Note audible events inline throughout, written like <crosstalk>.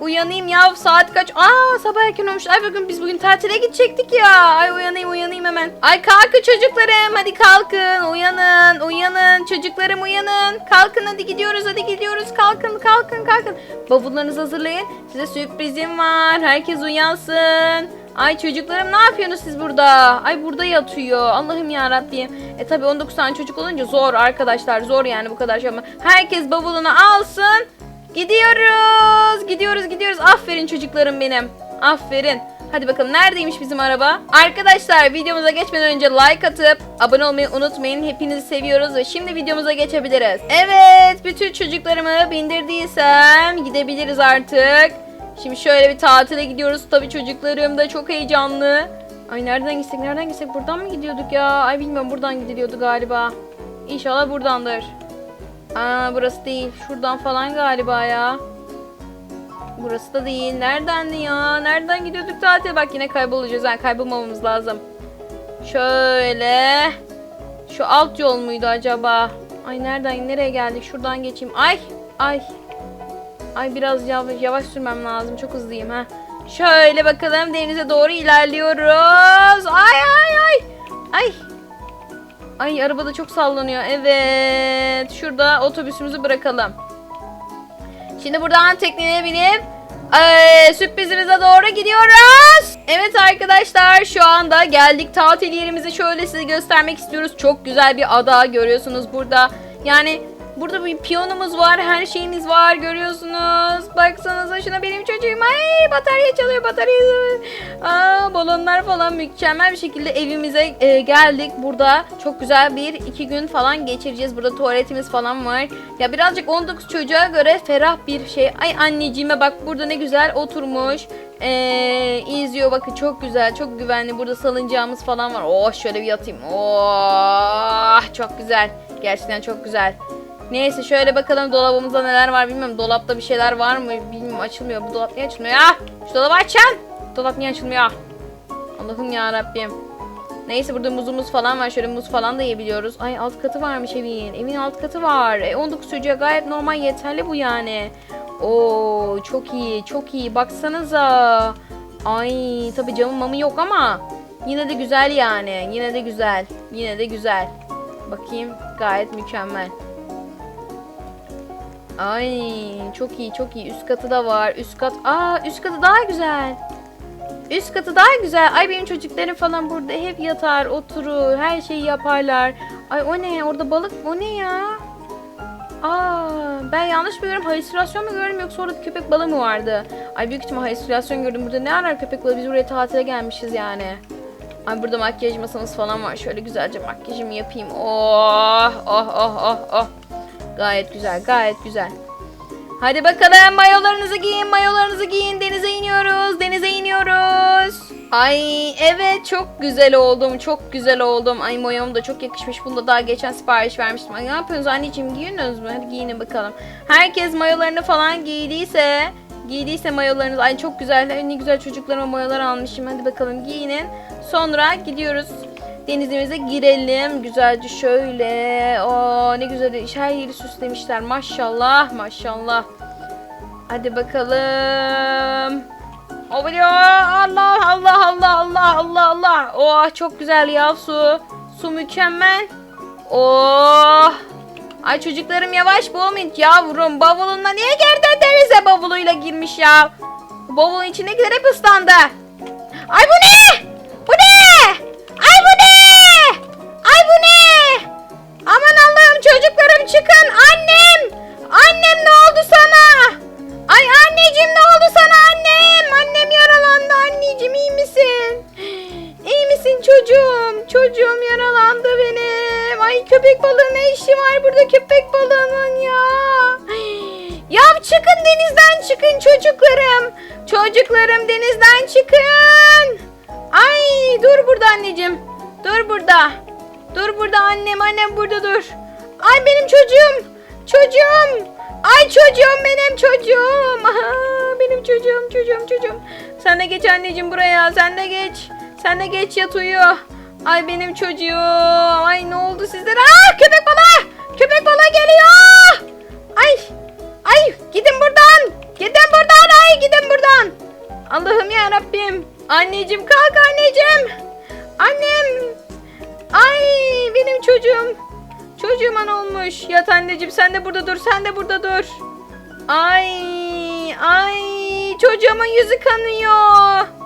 uyanayım ya saat kaç? Aa sabah erken olmuş. Ay bugün biz bugün tatile gidecektik ya. Ay uyanayım uyanayım hemen. Ay kalkın çocuklarım hadi kalkın uyanın uyanın çocuklarım uyanın. Kalkın hadi gidiyoruz hadi gidiyoruz kalkın kalkın kalkın. Bavullarınızı hazırlayın. Size sürprizim var. Herkes uyansın. Ay çocuklarım ne yapıyorsunuz siz burada? Ay burada yatıyor. Allah'ım ya Rabbim. E tabi 19 tane çocuk olunca zor arkadaşlar. Zor yani bu kadar şey ama. Herkes bavulunu alsın. Gidiyoruz. Gidiyoruz gidiyoruz. Aferin çocuklarım benim. Aferin. Hadi bakalım neredeymiş bizim araba? Arkadaşlar videomuza geçmeden önce like atıp abone olmayı unutmayın. Hepinizi seviyoruz ve şimdi videomuza geçebiliriz. Evet bütün çocuklarımı bindirdiysem gidebiliriz artık. Şimdi şöyle bir tatile gidiyoruz. Tabii çocuklarım da çok heyecanlı. Ay nereden gitsek nereden gitsek buradan mı gidiyorduk ya? Ay bilmiyorum buradan gidiliyordu galiba. İnşallah buradandır. Aa burası değil. Şuradan falan galiba ya. Burası da değil. Neredendi ya? Nereden gidiyorduk tatile? Bak yine kaybolacağız. Yani kaybolmamamız lazım. Şöyle. Şu alt yol muydu acaba? Ay nereden nereye geldik? Şuradan geçeyim. Ay ay. Ay biraz yavaş, yavaş sürmem lazım. Çok hızlıyım ha. Şöyle bakalım denize doğru ilerliyoruz. Ay ay ay. Ay. Ay araba da çok sallanıyor. Evet. Şurada otobüsümüzü bırakalım. Şimdi buradan tekneye binip eee, sürprizimize doğru gidiyoruz. Evet arkadaşlar şu anda geldik tatil yerimizi şöyle size göstermek istiyoruz. Çok güzel bir ada görüyorsunuz burada. Yani burada bir piyanomuz var, her şeyimiz var görüyorsunuz. Baksanıza şuna benim çocuğum. Ay batarya çalıyor batarya. Aa, balonlar falan mükemmel bir şekilde evimize e, geldik. Burada çok güzel bir iki gün falan geçireceğiz. Burada tuvaletimiz falan var. Ya birazcık 19 çocuğa göre ferah bir şey. Ay anneciğime bak burada ne güzel oturmuş. Ee, izliyor bakın çok güzel çok güvenli. Burada salıncağımız falan var. Oh şöyle bir yatayım. Oh çok güzel. Gerçekten çok güzel. Neyse şöyle bakalım dolabımızda neler var bilmiyorum. Dolapta bir şeyler var mı bilmiyorum açılmıyor. Bu dolap niye açılmıyor ya? Şu dolabı açın. Dolap niye açılmıyor? Allah'ım ya Rabbim. Neyse burada muzumuz falan var. Şöyle muz falan da yiyebiliyoruz. Ay alt katı varmış evin. Evin alt katı var. E 19 çocuğa gayet normal yeterli bu yani. Oo çok iyi çok iyi. Baksanıza. Ay tabii camı mamı yok ama yine de güzel yani. Yine de güzel. Yine de güzel. Bakayım gayet mükemmel. Ay çok iyi çok iyi. Üst katı da var. Üst kat. Aa üst katı daha güzel. Üst katı daha güzel. Ay benim çocuklarım falan burada hep yatar, oturur, her şeyi yaparlar. Ay o ne? Orada balık o ne ya? Aa ben yanlış mı görüyorum? Halüsinasyon mu görüyorum yoksa orada köpek balığı mı vardı? Ay büyük ihtimal halüsinasyon gördüm. Burada ne arar köpek balığı? Biz buraya tatile gelmişiz yani. Ay burada makyaj masamız falan var. Şöyle güzelce makyajımı yapayım. Oh oh oh oh oh. Gayet güzel, gayet güzel. Hadi bakalım mayolarınızı giyin, mayolarınızı giyin. Denize iniyoruz, denize iniyoruz. Ay evet çok güzel oldum, çok güzel oldum. Ay mayom da çok yakışmış. Bunu da daha geçen sipariş vermiştim. Ay ne yapıyorsunuz anneciğim giyiniyorsunuz mu? Hadi giyinin bakalım. Herkes mayolarını falan giydiyse, giydiyse mayolarınız. Ay çok güzel, ne güzel çocuklarıma mayolar almışım. Hadi bakalım giyinin. Sonra gidiyoruz denizimize girelim. Güzelce şöyle. O ne güzel her yeri süslemişler. Maşallah maşallah. Hadi bakalım. Allah Allah Allah Allah Allah Allah. Oh çok güzel ya su. Su mükemmel. Oh. Ay çocuklarım yavaş boğmayın. Yavrum bavulunla niye girdin denize bavuluyla girmiş ya. Bavulun içindekiler hep ıslandı. Ay bu ne? Çocuğum yaralandı benim. Ay köpek balığı ne işi var burada köpek balığının ya? <gasps> Ya çıkın denizden çıkın çocuklarım. Çocuklarım denizden çıkın. Ay dur burada anneciğim. Dur burada. Dur burada annem annem burada dur. Ay benim çocuğum. Çocuğum. Ay çocuğum benim çocuğum. Aha, benim çocuğum çocuğum çocuğum. Sen de geç anneciğim buraya. Sen de geç. Sen de geç yat uyu. Ay benim çocuğum. Ay ne oldu sizlere? Aa köpek balığı. Köpek balığı geliyor. Ay. Ay gidin buradan. Gidin buradan. Ay gidin ya Rabbim. Anneciğim kalk anneciğim. Annem. Ay benim çocuğum. Çocuğuma ne olmuş? Yat anneciğim sen de burada dur. Sen de burada dur. Ay ay çocuğumun yüzü kanıyor.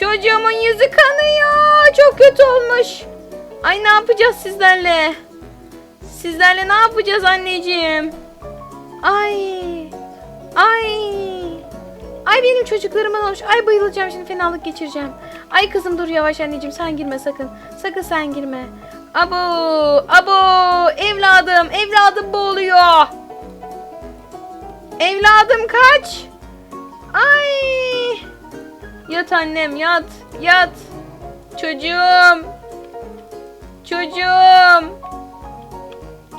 Çocuğumun yüzü kanıyor. Çok kötü olmuş. Ay ne yapacağız sizlerle? Sizlerle ne yapacağız anneciğim? Ay. Ay. Ay benim çocuklarıma olmuş? Ay bayılacağım şimdi fenalık geçireceğim. Ay kızım dur yavaş anneciğim sen girme sakın. Sakın sen girme. Abo, abo, evladım, evladım boğuluyor. Evladım kaç. Ay. Yat annem yat, yat. Çocuğum. Çocuğum.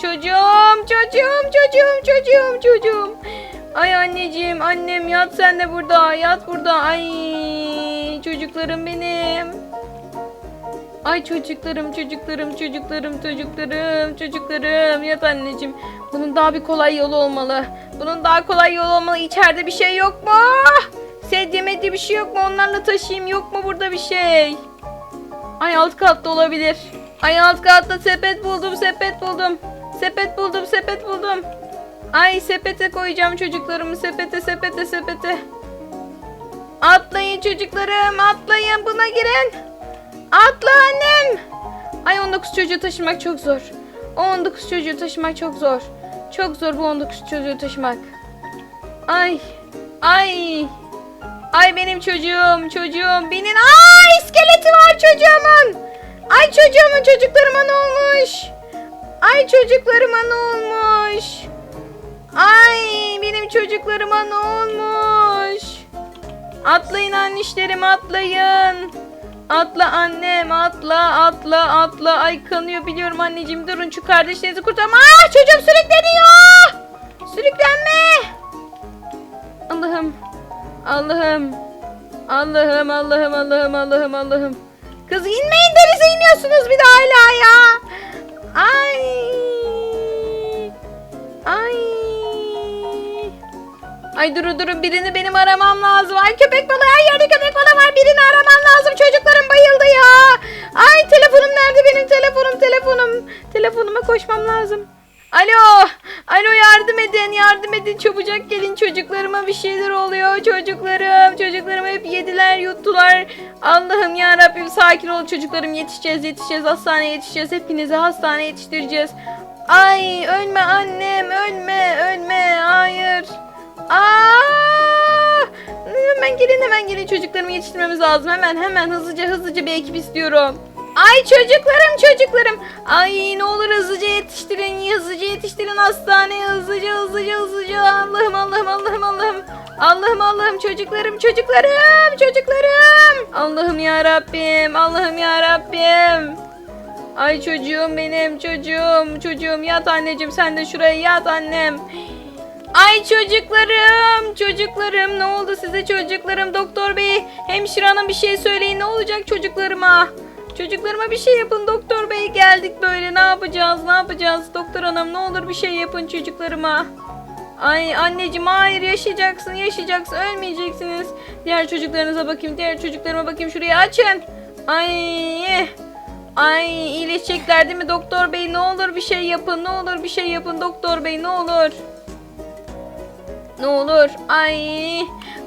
Çocuğum, çocuğum, çocuğum, çocuğum, çocuğum. Ay anneciğim, annem yat sen de burada, yat burada. Ay çocuklarım benim. Ay çocuklarım, çocuklarım, çocuklarım, çocuklarım, çocuklarım. Yat anneciğim. Bunun daha bir kolay yolu olmalı. Bunun daha kolay yolu olmalı. İçeride bir şey yok mu? Medye bir şey yok mu? Onlarla taşıyayım. Yok mu burada bir şey? Ay alt katta olabilir. Ay alt katta sepet buldum, sepet buldum. Sepet buldum, sepet buldum. Ay sepete koyacağım çocuklarımı. Sepete, sepete, sepete. Atlayın çocuklarım, atlayın. Buna girin. Atla annem. Ay 19 çocuğu taşımak çok zor. O 19 çocuğu taşımak çok zor. Çok zor bu 19 çocuğu taşımak. Ay. Ay. Ay benim çocuğum, çocuğum. Benim ay iskeleti var çocuğumun. Ay çocuğumun çocuklarıma ne olmuş? Ay çocuklarıma ne olmuş? Ay benim çocuklarıma ne olmuş? Atlayın annişlerim atlayın. Atla annem atla atla atla. Ay kanıyor biliyorum anneciğim durun şu kardeşlerinizi kurtarın. Aa çocuğum sürükleniyor. Sürüklenme. Allah'ım. Allah'ım. Allah'ım Allah'ım Allah'ım Allah'ım Allah'ım. Kız inmeyin denize iniyorsunuz bir de hala ya. Ay. Ay. Ay durun durun birini benim aramam lazım. Ay köpek balığı her yerde köpek balığı var. Birini aramam lazım. Çocuklarım bayıldı ya. Ay telefonum nerede benim telefonum telefonum. Telefonuma koşmam lazım. Alo. Alo yardım edin yardım edin. Çabucak gelin çocuklarıma bir şeyler oluyor. Çocuklarım çocuklarım hep yediler yuttular. Allah'ım ya Rabbim sakin ol çocuklarım yetişeceğiz yetişeceğiz hastaneye yetişeceğiz. Hepinizi hastaneye yetiştireceğiz. Ay ölme annem ölme ölme hayır. Aa! Hemen gelin hemen gelin çocuklarımı yetiştirmemiz lazım. Hemen hemen hızlıca hızlıca bir ekip istiyorum. Ay çocuklarım çocuklarım. Ay ne olur hızlıca yetiştirin. Hızlıca yetiştirin hastaneye. Hızlıca hızlıca hızlıca. Allah'ım Allah'ım Allah'ım Allah'ım. Allah'ım Allah'ım çocuklarım çocuklarım çocuklarım. Allah'ım ya Rabbim. Allah'ım ya Rabbim. Ay çocuğum benim çocuğum çocuğum yat anneciğim sen de şuraya yat annem. Ay çocuklarım, çocuklarım ne oldu size çocuklarım? Doktor bey, hemşire hanım bir şey söyleyin ne olacak çocuklarıma? Çocuklarıma bir şey yapın doktor bey geldik böyle ne yapacağız ne yapacağız? Doktor hanım ne olur bir şey yapın çocuklarıma. Ay anneciğim hayır yaşayacaksın yaşayacaksın ölmeyeceksiniz. Diğer çocuklarınıza bakayım diğer çocuklarıma bakayım şurayı açın. Ay Ay iyileşecekler değil mi doktor bey ne olur bir şey yapın ne olur bir şey yapın doktor bey ne olur. Ne olur. Ay.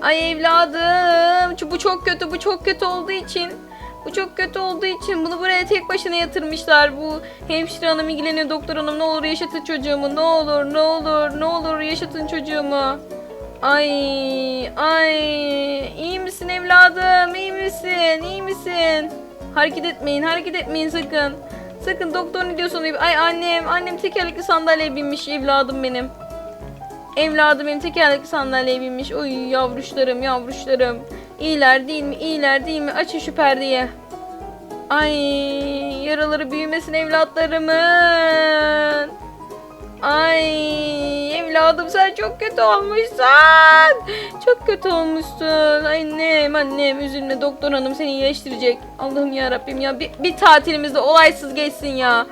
Ay evladım. Bu çok kötü. Bu çok kötü olduğu için. Bu çok kötü olduğu için bunu buraya tek başına yatırmışlar. Bu hemşire hanım ilgileniyor doktor hanım. Ne olur yaşatın çocuğumu. Ne olur ne olur ne olur yaşatın çocuğumu. Ay ay iyi misin evladım iyi misin iyi misin? Hareket etmeyin hareket etmeyin sakın. Sakın doktor ne diyorsa onu yap- Ay annem annem tekerlekli sandalyeye binmiş evladım benim. Evladım benim tekerlekli sandalyeye binmiş. Oy yavruşlarım yavruşlarım. İyiler değil mi? İyiler değil mi? Açın şu perdeyi. Ay yaraları büyümesin evlatlarımın. Ay evladım sen çok kötü olmuşsun. Çok kötü olmuşsun. Annem annem üzülme doktor hanım seni iyileştirecek. Allah'ım ya Rabbim ya bir, bir tatilimizde olaysız geçsin ya.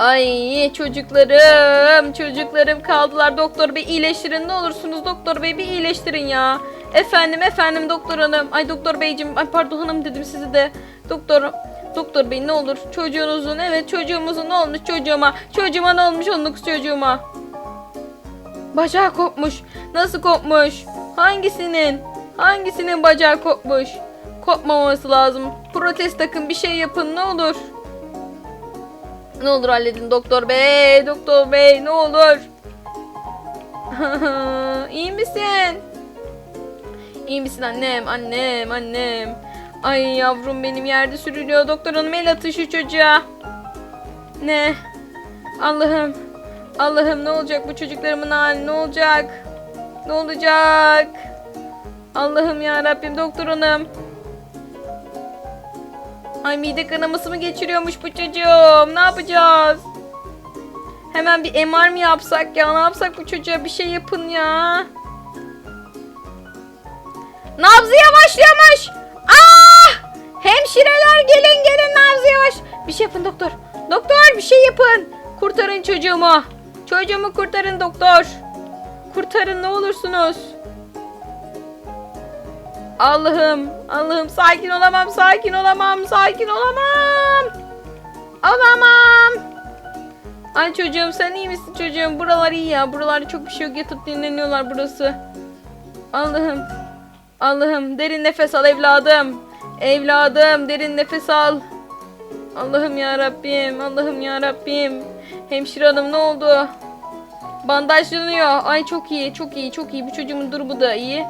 Ay çocuklarım, çocuklarım kaldılar. Doktor bey iyileştirin ne olursunuz doktor bey bir iyileştirin ya. Efendim efendim doktor hanım. Ay doktor beyciğim ay pardon hanım dedim sizi de. Doktor doktor bey ne olur çocuğunuzun evet çocuğumuzun ne olmuş çocuğuma. Çocuğuma ne olmuş 19 çocuğuma. Bacağı kopmuş. Nasıl kopmuş? Hangisinin? Hangisinin bacağı kopmuş? Kopmaması lazım. Protez takın bir şey yapın ne olur. Ne olur halledin doktor bey, doktor bey ne olur. <laughs> İyi misin? İyi misin annem, annem, annem. Ay yavrum benim yerde sürülüyor. Doktor hanım el atın şu çocuğa. Ne? Allah'ım. Allah'ım ne olacak bu çocuklarımın hali ne olacak? Ne olacak? Allah'ım ya Rabbim doktor hanım. Ay mide kanaması mı geçiriyormuş bu çocuğum? Ne yapacağız? Hemen bir MR mı yapsak ya? Ne yapsak bu çocuğa bir şey yapın ya. Nabzı yavaşlıyormuş. Ah! Hemşireler gelin gelin nabzı yavaş. Bir şey yapın doktor. Doktor bir şey yapın. Kurtarın çocuğumu. Çocuğumu kurtarın doktor. Kurtarın ne olursunuz. Allah'ım, Allah'ım sakin olamam, sakin olamam, sakin olamam. Olamam. Ay çocuğum sen iyi misin çocuğum? Buralar iyi ya. Buralarda çok bir şey yok. Yatıp dinleniyorlar burası. Allah'ım. Allah'ım derin nefes al evladım. Evladım derin nefes al. Allah'ım ya Rabbim. Allah'ım ya Rabbim. Hemşire hanım ne oldu? Bandajlanıyor. Ay çok iyi, çok iyi, çok iyi. Bu çocuğumun durumu da iyi.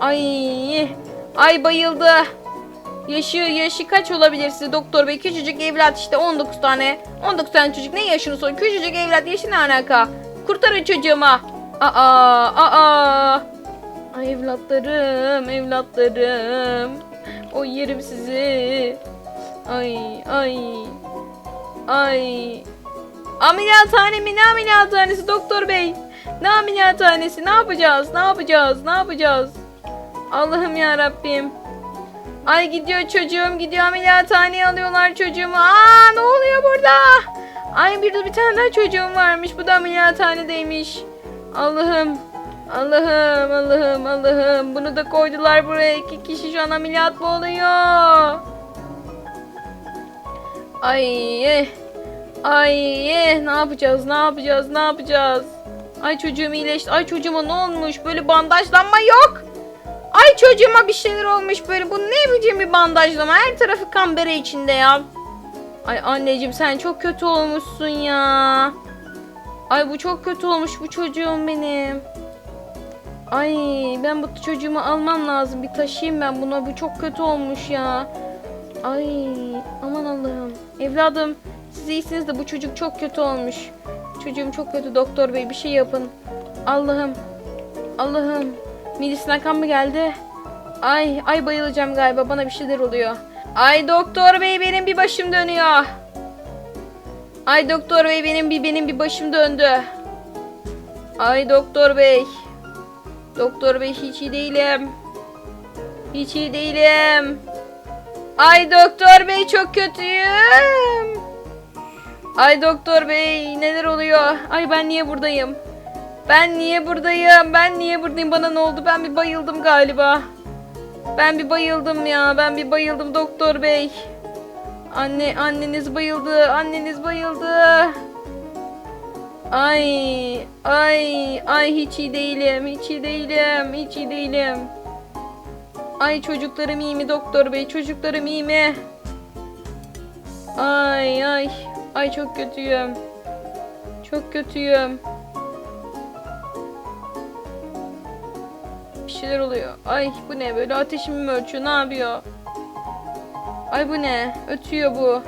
Ay, ay bayıldı. Yaşı, yaşı kaç olabilir size doktor bey? Küçücük evlat işte 19 tane. 19 tane çocuk ne yaşını sor? Küçücük evlat yaşı ne alaka? Kurtarın çocuğuma. Aa, aa. Ay evlatlarım, evlatlarım. O yerim sizi. Ay, ay. Ay. Ameliyathane mi? Ne ameliyathanesi doktor bey? Ne ameliyathanesi? Ne yapacağız? Ne yapacağız? Ne yapacağız? Allah'ım ya Rabbim. Ay gidiyor çocuğum gidiyor ameliyathaneye alıyorlar çocuğumu. Aa ne oluyor burada? Ay bir de bir tane daha çocuğum varmış. Bu da ameliyathanedeymiş. Allah'ım. Allah'ım Allah'ım Allah'ım. Bunu da koydular buraya. İki kişi şu an ameliyat mı oluyor? Ay eh. Ay eh. ne yapacağız ne yapacağız ne yapacağız? Ay çocuğum iyileşti. Ay çocuğuma ne olmuş? Böyle bandajlanma yok. Ay çocuğuma bir şeyler olmuş böyle. Bu ne biçim bir bandajlama? Her tarafı kan bere içinde ya. Ay anneciğim sen çok kötü olmuşsun ya. Ay bu çok kötü olmuş bu çocuğum benim. Ay ben bu çocuğumu almam lazım. Bir taşıyayım ben buna. Bu çok kötü olmuş ya. Ay aman Allah'ım. Evladım siz iyisiniz de bu çocuk çok kötü olmuş. Çocuğum çok kötü doktor bey bir şey yapın. Allah'ım. Allah'ım. Midesinden kan mı geldi? Ay ay bayılacağım galiba bana bir şeyler oluyor. Ay doktor bey benim bir başım dönüyor. Ay doktor bey benim bir benim bir başım döndü. Ay doktor bey. Doktor bey hiç iyi değilim. Hiç iyi değilim. Ay doktor bey çok kötüyüm. Ay doktor bey neler oluyor? Ay ben niye buradayım? Ben niye buradayım? Ben niye buradayım? Bana ne oldu? Ben bir bayıldım galiba. Ben bir bayıldım ya. Ben bir bayıldım doktor bey. Anne anneniz bayıldı. Anneniz bayıldı. Ay ay ay hiç iyi değilim. Hiç iyi değilim. Hiç iyi değilim. Ay çocuklarım iyi mi doktor bey? Çocuklarım iyi mi? Ay ay. Ay çok kötüyüm. Çok kötüyüm. Şeyler oluyor. Ay bu ne böyle ateşimi mi ölçüyor? Ne yapıyor? Ay bu ne? Ötüyor bu.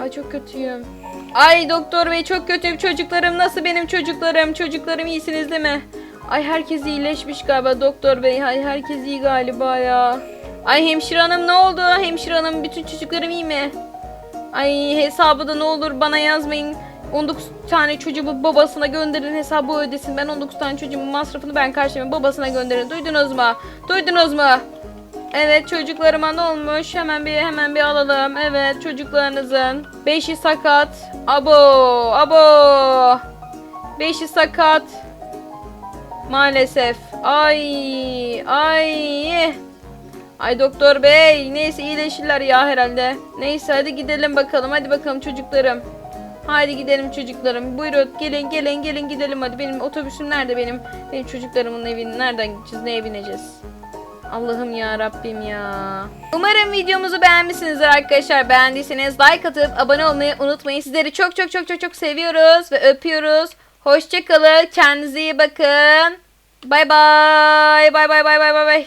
Ay çok kötüyüm. Ay doktor bey çok kötüyüm. Çocuklarım nasıl benim çocuklarım? Çocuklarım iyisiniz değil mi? Ay herkes iyileşmiş galiba doktor bey. Ay herkes iyi galiba ya. Ay hemşire hanım ne oldu? Hemşire hanım bütün çocuklarım iyi mi? Ay hesabı da ne olur bana yazmayın. 19 tane çocuğumu babasına gönderin hesabı ödesin. Ben 19 tane çocuğumun masrafını ben karşılayayım. Babasına gönderin. Duydunuz mu? Duydunuz mu? Evet çocuklarıma ne olmuş? Hemen bir hemen bir alalım. Evet çocuklarınızın. Beşi sakat. Abo abo. Beşi sakat. Maalesef. Ay ay. Ay doktor bey. Neyse iyileşirler ya herhalde. Neyse hadi gidelim bakalım. Hadi bakalım çocuklarım. Hadi gidelim çocuklarım. Buyurun gelin gelin gelin gidelim hadi. Benim otobüsüm nerede benim? Benim çocuklarımın evini nereden gideceğiz? Neye bineceğiz? Allah'ım ya Rabbim ya. Umarım videomuzu beğenmişsinizdir arkadaşlar. Beğendiyseniz like atıp abone olmayı unutmayın. Sizleri çok çok çok çok çok seviyoruz ve öpüyoruz. Hoşçakalın. Kendinize iyi bakın. Bay bay. Bay bay bay bay bay bay.